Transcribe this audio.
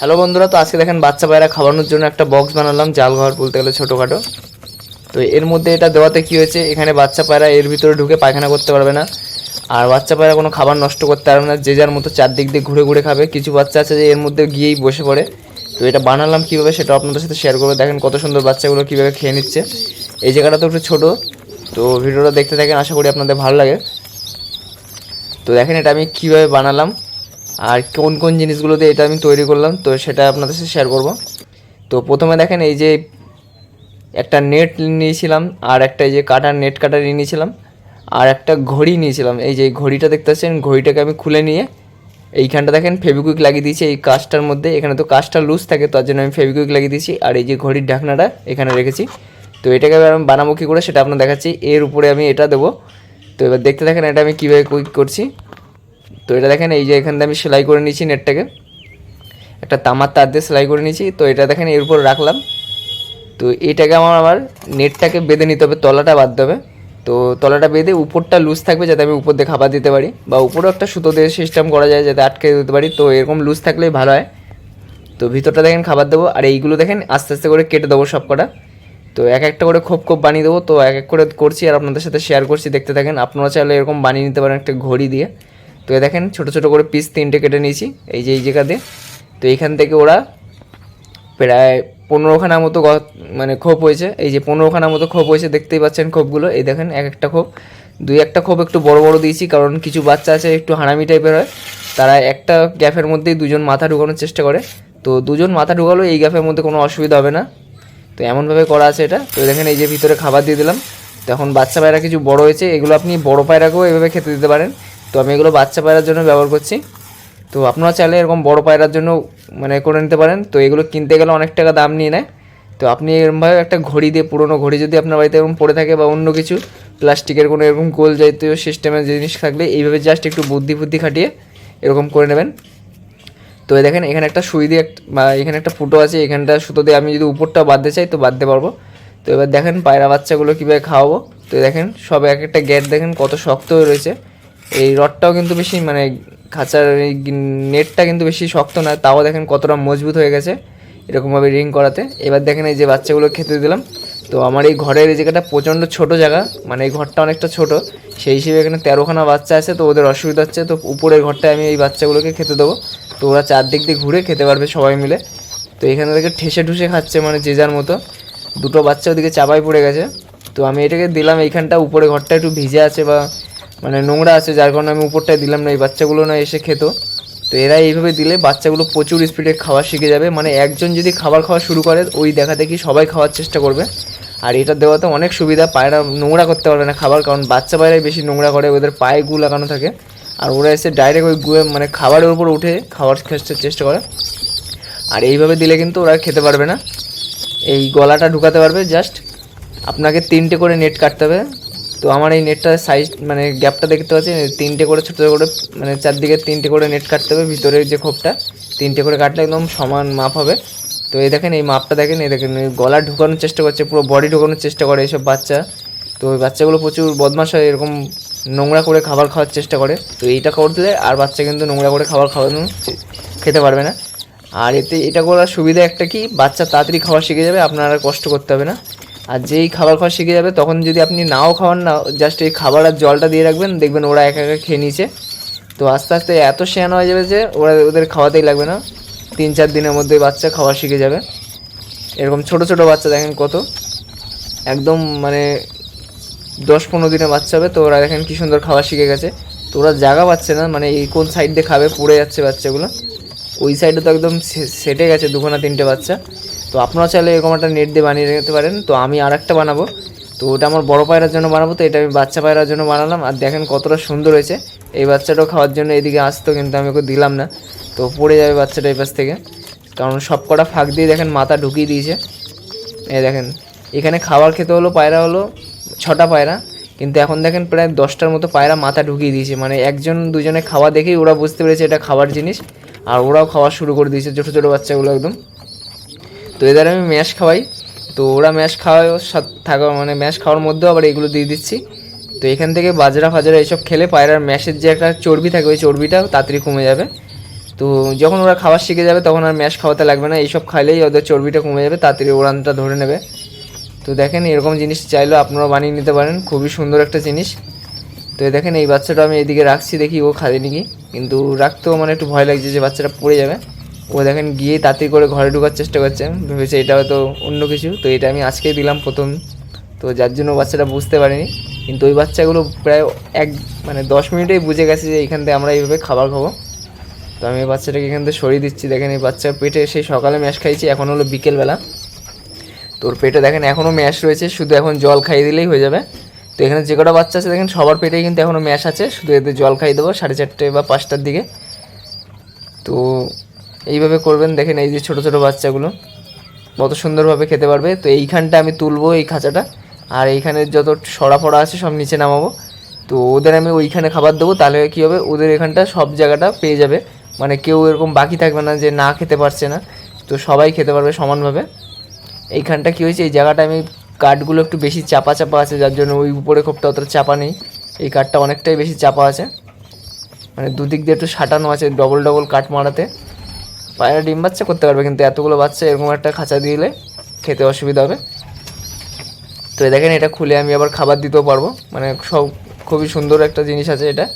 Hello বন্ধুরা, তো আজকে দেখেন বাচ্চা পায়রা খাওয়ানোর জন্য একটা বক্স বানালাম, জাল ঘর বলতে গেলে ছোটোখাটো। তো এর মধ্যে এটা দেওয়াতে কী হয়েছে, এখানে বাচ্চা পায়রা এর ভিতরে ঢুকে পায়খানা করতে পারবে না। আর বাচ্চা পায়রা কোনো খাবার নষ্ট করতে পারবে না, যে যার মতো চারদিক দিয়ে ঘুরে ঘুরে খাবে। কিছু বাচ্চা আছে যে এর মধ্যে গিয়েই বসে পড়ে। তো এটা বানালাম কীভাবে সেটা আপনাদের সাথে শেয়ার করব। দেখেন কত সুন্দর বাচ্চাগুলো কীভাবে খেয়ে নিচ্ছে। এই জায়গাটা তো একটু ছোটো, তো ভিডিওটা দেখতে থাকেন, আশা করি আপনাদের ভালো লাগে। তো দেখেন এটা আমি কীভাবে বানালাম। আর কোন কোন জিনিসগুলো দিয়ে এটা আমি তৈরি করলাম, তো সেটা আপনাদের সাথে শেয়ার করব। তো প্রথমে দেখেন এই যে একটা নেট নিয়েছিলাম, আর একটা এই যে কাটার নেট কাটার নিয়েছিলাম, আর একটা ঘড়ি নিয়েছিলাম। এই যে ঘড়িটা দেখতে পাচ্ছেন, ঘড়িটাকে আমি খুলে নিয়ে এইখানটা দেখেন ফেভিকুইক লাগিয়ে দিয়েছি, এই কাজটার মধ্যে। এখানে তো কাজটা লুজ থাকে, তার জন্য আমি ফেভিকুইক লাগিয়ে দিয়েছি, আর এই যে ঘড়ির ঢাকনাটা এখানে রেখেছি। তো এটাকে আমি বানাবো কী করে, সেটা আপনার দেখাচ্ছি। এর উপরে আমি এটা দেবো। তো এবার দেখতে দেখেন এটা আমি কীভাবে কুইক করছি। তো এটা দেখেন, এই যে এখান থেকে আমি সেলাই করে নিয়েছি নেটটাকে। একটা তামার তার দিয়ে সেলাই করে নিয়েছি। তো এটা দেখেন, এর উপর রাখলাম। তো এটাকে আমার আবার নেটটাকে বেঁধে নিতে হবে, তলাটা বাঁধতে হবে। তো তলাটা বেঁধে উপরটা লুজ থাকবে যাতে আমি উপর দিয়ে খাবার দিতে পারি, বা উপরেও একটা সুতো দিয়ে সিস্টেম করা যায় যাতে আটকে দিতে পারি। তো এরকম লুজ থাকলেই ভালো হয়। তো ভিতরটা দেখেন, খাবার দেবো। আর এইগুলো দেখেন, আস্তে আস্তে করে কেটে দেবো সব কটা তো এক একটা করে খোপ খোপ বানিয়ে দেবো। তো এক এক করে করছি আর আপনাদের সাথে শেয়ার করছি, দেখতে থাকেন। আপনারা চাইলে এরকম বানিয়ে নিতে পারেন একটা ঘড়ি দিয়ে। তো দেখেন, ছোটো ছোটো করে পিস তিনটে কেটে নিয়েছি। এই যে, এই জায়গা দিয়ে। তো এইখান থেকে ওরা প্রায় পনেরোখানা মতো মানে খোপ হয়েছে। এই যে, পনেরোখানা মতো খোপ হয়েছে, দেখতেই পাচ্ছেন খোপগুলো। এই দেখেন, এক একটা খোপ। দুই একটা খোপ একটু বড় বড় দিয়েছি, কারণ কিছু বাচ্চা আছে, একটু হারামি টাইপের হয়। তারা একটা গ্যাপের মধ্যেই দুজন মাথা ঢুকানোর চেষ্টা করে। তো দুজন মাথা ঢুকালো, এই গ্যাপের মধ্যে কোনো অসুবিধা হবে না। তো এমনভাবে করা আছে এটা। তো দেখেন, এই যে, ভিতরে খাবার দিয়ে দিলাম। তো এখন বাচ্চা পায়রা কিছু বড় হয়েছে, এগুলো আপনি বড় পায়রাকেও এভাবে খেতে দিতে পারেন। তো আমি এগুলো বাচ্চা পায়রার জন্য ব্যবহার করছি। তো আপনারা চাইলে এরকম বড় পায়রার জন্য মানে করে নিতে পারেন। তো এগুলো কিনতে গেলে অনেক টাকা দাম নিয়ে নেয়। তো আপনি এরকমভাবে একটা ঘড়ি দিয়ে, পুরোনো ঘড়ি যদি আপনার বাড়িতে এরকম পড়ে থাকে বা অন্য কিছু, প্লাস্টিকের কোনো এরকম গোল জাতীয় সিস্টেমের জিনিস থাকলে এইভাবে জাস্ট একটু বুদ্ধি বুদ্ধি খাটিয়ে এরকম করে নেবেন। তো দেখেন, এখানে একটা সুই দিয়ে বা এখানে একটা ফুটো আছে। এখানটা সুতো দিয়ে আমি যদি উপরটা বাঁধতে চাই তো বাঁধতে পারব। তো এবার দেখেন পায়রা বাচ্চাগুলো কীভাবে খাওয়াবো। তো দেখেন, সব এক একটা গ্যাট দেখেন কত শক্ত হয়ে রয়েছে। এই রডটাও কিন্তু বেশি মানে খাঁচার এই নেটটা কিন্তু বেশি শক্ত না, তাও দেখেন কতটা মজবুত হয়ে গেছে এরকমভাবে রিং করাতে। এবার দেখেন এই যে বাচ্চাগুলো খেতে দিলাম। তো আমার এই ঘরের এই জায়গাটা প্রচণ্ড ছোট জায়গা মানে এই ঘরটা অনেকটা ছোট। সেই হিসেবে এখানে তেরোখানা বাচ্চা আছে, তো ওদের অসুবিধা হচ্ছে, তো উপরের ঘরটায় আমি এই বাচ্চাগুলোকে খেতে দেবো। তো ওরা চারদিক দিয়ে ঘুরে খেতে পারবে সবাই মিলে। তো এখানে থেকে ঠেসে ঠুসে খাচ্ছে মানে যে যার মতো। দুটো বাচ্চা ওদিকে চাপাই পড়ে গেছে। তো আমি এটাকে দিলাম, এইখানটা উপরে ঘরটা একটু ভিজে আছে বা মানে নোংরা আছে, যার কারণে আমি উপরটায় দিলাম না, এই বাচ্চাগুলো না এসে খেত। তো এরা এইভাবে দিলে বাচ্চাগুলো প্রচুর স্পিডে খাওয়া শিখে যাবে। মানে একজন যদি খাবার খাওয়া শুরু করে, ওই দেখা দেখি সবাই খাওয়ার চেষ্টা করবে। আর এটা দেওয়াতে অনেক সুবিধা, পায়রা নোংরা করতে পারবে না খাবার, কারণ বাচ্চা পায়রাই বেশি নোংরা করে, ওদের পায়ে গু লাগানো থাকে। আর ওরা এসে ডাইরেক্ট ওই গুয়ে মানে খাবারের উপর উঠে খাবার খেতে চেষ্টা করে। আর এইভাবে দিলে কিন্তু ওরা খেতে পারবে না। এই গলাটা ঢুকাতে পারবে জাস্ট আপনাকে তিনটে করে নেট কাটতে হবে। তো আমার এই নেটটার সাইজ মানে গ্যাপটা দেখতে পাচ্ছি তিনটে করে, ছোটো করে মানে চারদিকে তিনটে করে নেট কাটতে হবে, ভিতরের যে খোপটা, তিনটে করে কাটলে একদম সমান মাপ হবে। তো এই দেখেন, এই মাপটা দেখেন, এই দেখেন গলা ঢুকানোর চেষ্টা করছে, পুরো বডি ঢুকানোর চেষ্টা করে এইসব বাচ্চা। তো ওই বাচ্চাগুলো প্রচুর বদমাশ হয়, এরকম নোংরা করে খাবার খাওয়ার চেষ্টা করে। তো এইটা করলে আর বাচ্চা কিন্তু নোংরা করে খাবার খাওয়ানো খেতে পারবে না। আর এতে, এটা করার সুবিধা একটা কি, বাচ্চা তাড়াতাড়ি খাওয়া শিখে যাবে, আপনার আর কষ্ট করতে হবে না। আর যেই খাবার খাওয়া শিখে যাবে, তখন যদি আপনি নাও খাওয়ান না জাস্ট এই খাবার আর জলটা দিয়ে রাখবেন, দেখবেন ওরা একা একা খেয়ে নিয়েছে। তো আস্তে আস্তে এত শেয়ানো হয়ে যাবে যে ওরা ওদের খাওয়াতেই লাগবে না। তিন চার দিনের মধ্যে বাচ্চা খাওয়া শিখে যাবে। এরকম ছোট ছোট বাচ্চা দেখেন কত। একদম মানে দশ পনেরো দিনের বাচ্চা হবে, তো ওরা দেখেন কী সুন্দর খাওয়া শিখে গেছে। তো ওরা জায়গা পাচ্ছে না মানে এই কোন সাইড দিয়ে খাবে, পড়ে যাচ্ছে বাচ্চাগুলো। ওই সাইডে তো একদম সেটে গেছে দুখানা তিনটে বাচ্চা। তো আপনারা চাইলে এরকম একটা নেট দিয়ে বানিয়ে নিতে পারেন। তো আমি আর একটা বানাবো। তো ওটা আমার বড় পায়রার জন্য বানাবো। তো এটা আমি বাচ্চা পায়রার জন্য বানালাম। আর দেখেন কতটা সুন্দর হয়েছে। এই বাচ্চাটাও খাওয়ার জন্য এদিকে আসতো, কিন্তু আমি ওকে দিলাম না। তো পড়ে যাবে বাচ্চাটা এই পাশ থেকে। কারণ সব কটা ফাঁক দিয়ে দেখেন মাথা ঢুকিয়ে দিয়েছে। এই দেখেন, এখানে খাবার খেতে হলো পায়রা হলো ছটা পায়রা। কিন্তু এখন দেখেন প্রায় দশটার মতো পায়রা মাথা ঢুকিয়ে দিয়েছে। মানে একজন দুজনে খাওয়া দেখেই ওরা বুঝতে পেরেছে এটা খাবার জিনিস। আর ওরাও খাওয়া শুরু করে দিয়েছে ছোটো ছোটো বাচ্চাগুলো একদম। তো এদের আমি ম্যাশ খাওয়াই। তো ওরা ম্যাশ খাওয়ায় থাকা মানে ম্যাশ খাওয়ার মধ্যেও আবার এগুলো দিয়ে দিচ্ছি। তো এখান থেকে বাজরা ফাজরা এইসব খেলে পায়রার ম্যাশের যে একটা চর্বি থাকে, ওই চর্বিটা তাড়াতাড়ি কমে যাবে। তো যখন ওরা খাবার শিখে যাবে, তখন আর ম্যাশ খাওয়াতে লাগবে না। এইসব খাইলেই ওদের চর্বিটা কমে যাবে, তাড়াতাড়ি ওড়ানটা ধরে নেবে। তো দেখেন এরকম জিনিস চাইলেও আপনারা বানিয়ে নিতে পারেন, খুবই সুন্দর একটা জিনিস। তো দেখেন এই বাচ্চাটা আমি এদিকে রাখছি, দেখি ও খাবে নাকি। কিন্তু রাখতেও মানে একটু ভয় লাগছে যে বাচ্চাটা পড়ে যাবে। ও দেখেন গিয়ে তাড়াতাড়ি করে ঘরে ঢোকার চেষ্টা করছে। ভেবেছে এটা হয়তো অন্য কিছু। তো এটা আমি আজকেই দিলাম প্রথম। তো যার জন্য বাচ্চাটা বুঝতে পারেনি। কিন্তু ওই বাচ্চাগুলো প্রায় এক মানে দশ মিনিটেই বুঝে গেছে যে এখান থেকে আমরা এইভাবে খাবার খাব। তো আমি এই বাচ্চাটাকে এখান থেকে সরিয়ে দিচ্ছি। দেখেন এই বাচ্চার পেটে সেই সকালে ম্যাশ খাইছি এখন হলো বিকেলবেলা। তোর পেটে দেখেন এখনও ম্যাশ রয়েছে, শুধু এখন জল খাইয়ে দিলেই হয়ে যাবে। তো এখানে যে কটা বাচ্চা আছে দেখেন, সবার পেটেই কিন্তু এখনও ম্যাশ আছে। শুধু এদের জল খাইয়ে দেবো সাড়ে চারটে বা পাঁচটার দিকে। তো এইভাবে করবেন। দেখেন এই যে ছোটো ছোটো বাচ্চাগুলো কত সুন্দরভাবে খেতে পারবে। তো এইখানটা আমি তুলবো এই খাঁচাটা। আর এইখানে যত সরা ফড়া আছে সব নিচে নামাবো। তো ওদের আমি ওইখানে খাবার দেবো। তাহলে কী হবে? ওদের এখানটা সব জায়গাটা পেয়ে যাবে। মানে কেউ এরকম বাকি থাকবে না যে না খেতে পারছে না। তো সবাই খেতে পারবে সমানভাবে। এইখানটা কী হয়েছে? এই জায়গাটা আমি কাঠগুলো একটু বেশি চাপা চাপা আছে। যার জন্য ওই উপরে খোপটা অতটা চাপা নেই। এই কাঠটা অনেকটাই বেশি চাপা আছে। মানে দুদিক দিয়ে একটু সাটানো আছে, ডবল ডবল কাঠ মারাতে। পায়রা ডিম বাচ্চা করতে পারবে, কিন্তু এতগুলো বাচ্চা এরকম একটা খাঁচা দিলে খেতে অসুবিধা হবে। তো দেখেন, এটা খুলে আমি আবার খাবার দিতেও পারব। মানে সব খুবই সুন্দর একটা জিনিস আছে এটা।